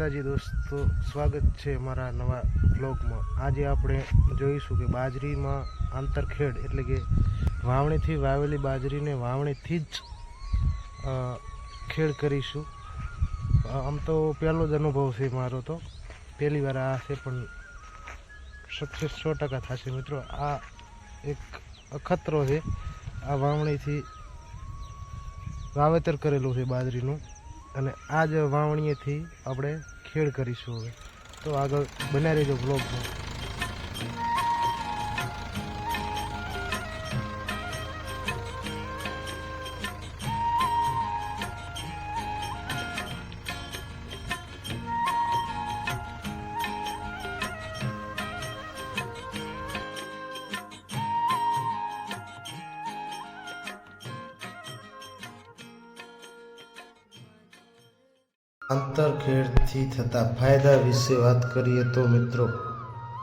માતાજી દોસ્તો, સ્વાગત છે અમારા નવા બ્લોગમાં આજે આપણે જોઈશું કે બાજરીમાં આંતરખેડ એટલે કે વાવણીથી વાવેલી બાજરીને વાવણીથી જ ખેડ કરીશું. આમ તો પહેલો જ અનુભવ છે મારો તો. પહેલી વાર આ છે પણ સક્સેસ સો ટકા થશે. મિત્રો, આ એક અખતરો છે. આ વાવણીથી વાવેતર કરેલું છે બાજરીનું. અને આ જ વાવણીએથી આપણે ખેડ કરીશું હવે. તો આગળ બનાવી રહેજો બ્લોગમાં આંતરખેડથી થતા ફાયદા વિશે વાત કરીએ તો મિત્રો,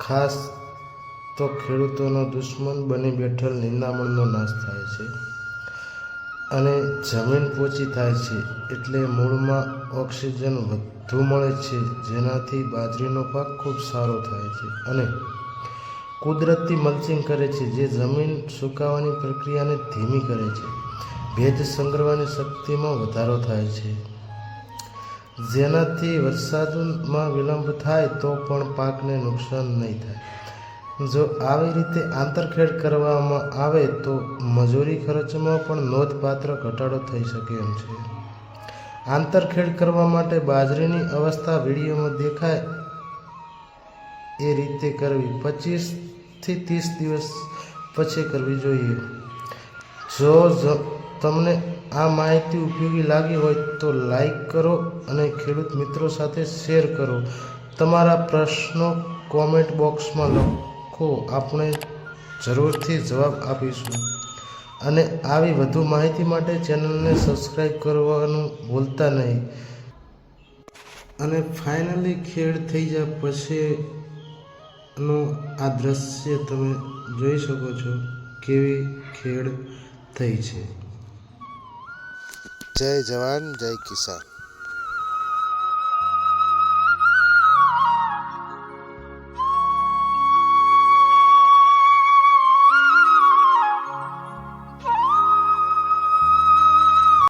ખાસ તો ખેડૂતોનો દુશ્મન બની બેઠેલ નિંદામણનો નાશ થાય છે અને જમીન પોચી થાય છે એટલે મૂળમાં ઓક્સિજન વધુ મળે છે, જેનાથી બાજરીનો પાક ખૂબ સારો થાય છે અને કુદરતી મલ્ચિંગ કરે છે, જે જમીન સુકાવાની પ્રક્રિયાને ધીમી કરે છે. ભેજ સંગ્રહવાની શક્તિમાં વધારો થાય છે. જેનાથી વરસાદમાં વિલંબ થાય તો પણ પાકને નુકસાન નહીં થાય. જો આવી રીતે આંતરખેડ કરવામાં આવે તો મજૂરી ખર્ચમાં પણ નોંધપાત્ર ઘટાડો થઈ શકે એમ છે. આંતરખેડ કરવા માટે બાજરીની અવસ્થા વિડીયોમાં દેખાય એ રીતે કરવી. પચીસથી ત્રીસ દિવસ પછી કરવી જોઈએ. જો તમને આ માહિતી ઉપયોગી લાગી હોય તો લાઈક કરો અને ખેડૂત મિત્રો સાથે શેર કરો. તમારા પ્રશ્નો કોમેન્ટ બોક્સમાં લખો. આપણે જરૂરથી જવાબ આપીશું. અને આવી વધુ માહિતી માટે ચેનલને સબસ્ક્રાઈબ કરવાનું ભૂલતા નહીં. અને ફાઇનલી ખેડ થઈ જાય પછીનું આ દ્રશ્ય તમે જોઈ શકો છો કેવી ખેડ થઈ છે. જય જવાન જય કિસાન